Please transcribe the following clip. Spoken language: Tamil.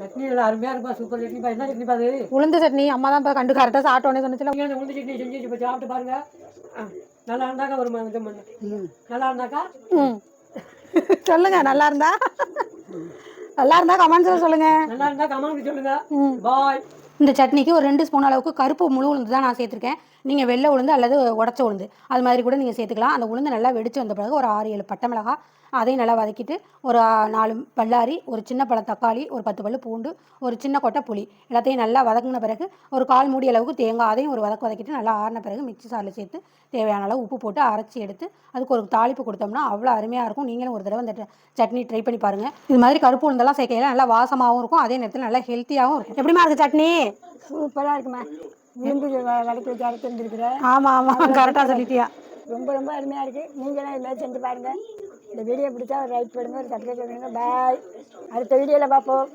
சட்னி நல்லா அருமையாக இருக்குப்பா சூப்பர் சட்னிப்பா என்ன சட்னிப்பா அது? உளுந்து சட்னி. அம்மா தான் இப்போ கண்டு கரெக்டாக சாப்பிட்டோன்னே சொன்னச்சுல. அந்த உளுந்து சட்னி செஞ்சு வச்சு சாப்பிட்டு பாருங்க. நல்லா இருந்தாக்கா ஒரு இது பண்ணு. நல்லா இருந்தாக்கா? ம். சொல்லுங்க நல்லா இருந்தா? நல்லா இருந்தா கமெண்ட்ஸில் சொல்லுங்க. நல்லா இருந்தா கமெண்ட் சொல்லுங்க. பாய் இந்த சட்னிக்கு ஒரு ரெண்டு ஸ்பூன் அளவுக்கு கருப்பு முழு உளுந்து தான் நான் சேர்த்துருக்கேன். நீங்கள் வெள்ளை உளுந்து அல்லது உடச்ச உளுந்து. அது மாதிரி கூட நீங்கள் சேர்த்துக்கலாம். அந்த உளுந்து நல்லா வெடிச்சு வந்த பிறகு ஒரு ஆறு ஏழு பட்டை மிளகாய் அதையும் நல்லா வதக்கிட்டு ஒரு நாலு பல்லாரி ஒரு சின்ன பழம் தக்காளி ஒரு பத்து பல் பூண்டு ஒரு சின்ன கொட்டை புளி. எல்லாத்தையும் நல்லா வதக்குன பிறகு ஒரு கால் மூடி அளவுக்கு தேங்காய் அதையும் ஒரு வதக்கு வதக்கிட்டு நல்லா ஆறின பிறகு மிக்சி சாரில் சேர்த்து தேவையான அளவு உப்பு போட்டு அரைச்சி எடுத்து அதுக்கு ஒரு தாளிப்பு கொடுத்தோம்னா அவ்வளோ அருமையாக இருக்கும். நீங்களும் ஒரு தடவை இந்த சட்னி ட்ரை பண்ணி பாருங்கள் இது மாதிரி கருப்பு உளுந்தெல்லாம் சேர்க்கையில நல்லா வாசமாகவும் இருக்கும். அதே நேரத்தில் நல்லா ஹெல்த்தியாகவும் இருக்கும். எப்படிமா இருக்குது சட்னி? சூப்பராக இருக்குமா? விருந்து வ- வடக்கு வச்சு அரைச்சி வந்துருக்குறேன் ஆமாம் ஆமாம் கரெக்டாக சொல்லிட்டியா? ரொம்ப ரொம்ப அருமையாக இருக்குது நீங்களும் மாதிரி செஞ்சு பாருங்கள் இந்த வீடியோ பிடிச்சா ஒரு லைக் பண்ணுங்க ஒரு சப்ஸ்கிரைப் பண்ணுங்க பாய் அடுத்த வீடியோவில் பார்ப்போம்.